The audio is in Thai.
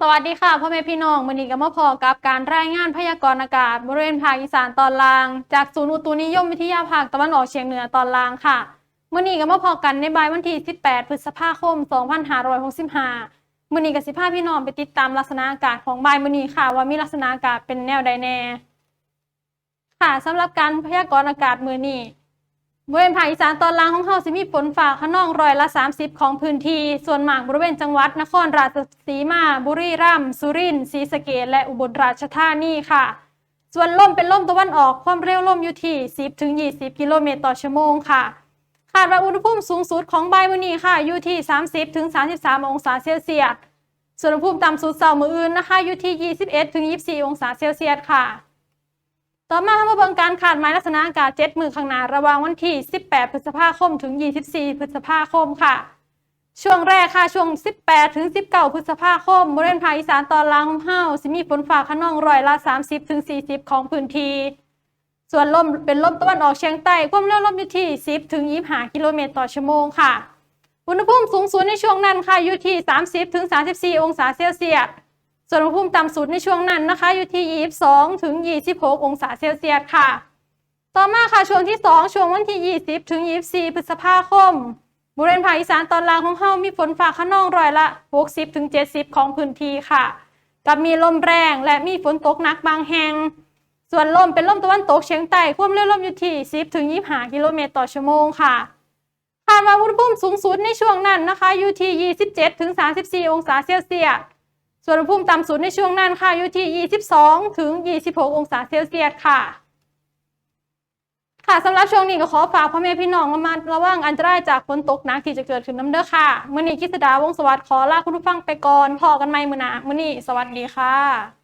สวัสดีค่ะพ่อแม่พี่น้องวันนี้ก็มาพอกับการรายงานพยากรณ์อากาศบริเวณภาคอีสานตอนล่าง จากศูนย์อุตุนิยมวิทยาภาคตะวันออกเฉียงเหนือตอนล่างค่ะมื่อนี้ก็มาพอกันในบ่ายวันที่ 18 พฤษภาคม 2565มื่อนี้กับสิพาพี่น้องไปติดตามลักษณะอากาศของบ่ายมื่อนี้ค่ะ ว่ามีลักษณะอากาศเป็นแนวใดแน่ ค่ะสำหรับการพยากรณ์อากาศมื่อนี้ บริเวณภาคอีสานตอนล่างของเขาสิมีฝนฟ้าขนองร้อยละ 30 ของพื้นที่ ส่วนมากบริเวณจังหวัด นครราชสีมา บุรีรัมย์สุรินทร์ศรีสะเกษและอุบลราชธานีค่ะ ส่วนลมเป็นลมตะวันออกความเร็วลมอยู่ที่ 10ถึง20 กิโลเมตรต่อชั่วโมงค่ะคาดว่าอุณหภูมิสูงสุดของบ่ายวันนี้ค่ะอยู่ที่ 30ถึง33 องศาเซลเซียสส่วนอุณหภูมิต่ำสุดเสาร์มื้ออื่นนะคะอยู่ที่ 21ถึง24 องศาเซลเซียสค่ะ ต่อมามาเบิ่งการขาดไม้ลักษณะอากาศ7มือข้างหน้าระหว่างวันที่ 18 พฤษภาคมถึง 24 พฤษภาคมค่ะ ช่วงแรกค่ะ ช่วง 18 ถึง 19 พฤษภาคมบริเวณภาคอีสานตอนล่างของเฮาสิมีฝนฟ้าขนองร้อยละ 30 ถึง 40 ของพื้นที่ส่วนลมเป็นลมตะวันออกเฉียงใต้ความเร็วลมอยู่ที่ 10 ถึง 25 กิโลเมตรต่อชั่วโมงค่ะ อุณหภูมิสูงสุดในช่วงนั้นค่ะอยู่ที่ 30 ถึง 34 องศาเซลเซียส ส่วนอุณหภูมิต่ำสุดในช่วงนั้นนะคะอยู่ที่ 22 ถึง 26 องศาเซลเซียสค่ะ ต่อมาค่ะช่วงที่ 2 ช่วงวันที่ 20 ถึง 24 พฤษภาคมบริเวณภาคอีสานตอนล่างของเฮามีฝนฟ้าขนองร้อยละ 60 ถึง 70 ของพื้นที่ค่ะ กับมีลมแรงและมีฝนตกหนักบางแห่ง ส่วนลมเป็นลมตะวันตกเฉียงใต้ความเร็วลมอยู่ที่ 10 ถึง 25 กิโลเมตรต่อชั่วโมงค่ะคาดว่าอุณหภูมิสูงสุดในช่วงนั้นนะคะอยู่ที่ 27 ถึง 34 องศาเซลเซียส ส่วนอุณหภูมิต่ำสุดในช่วงนั้นค่ะอยู่ที่ 22 ถึง 26 องศาเซลเซียสค่ะ ค่ะสำหรับช่วงนี้ก็ขอฝากพ่อแม่พี่น้องระมัดระวังอันตรายจากฝนตกหนักที่จะเกิดขึ้นน้ำเด้อค่ะ มื่อนี้กิษดาวงสวัสดิ์ขอลาคุณผู้ฟังไปก่อนพอกันใหม่มื้อหนามื่อนี้สวัสดีค่ะ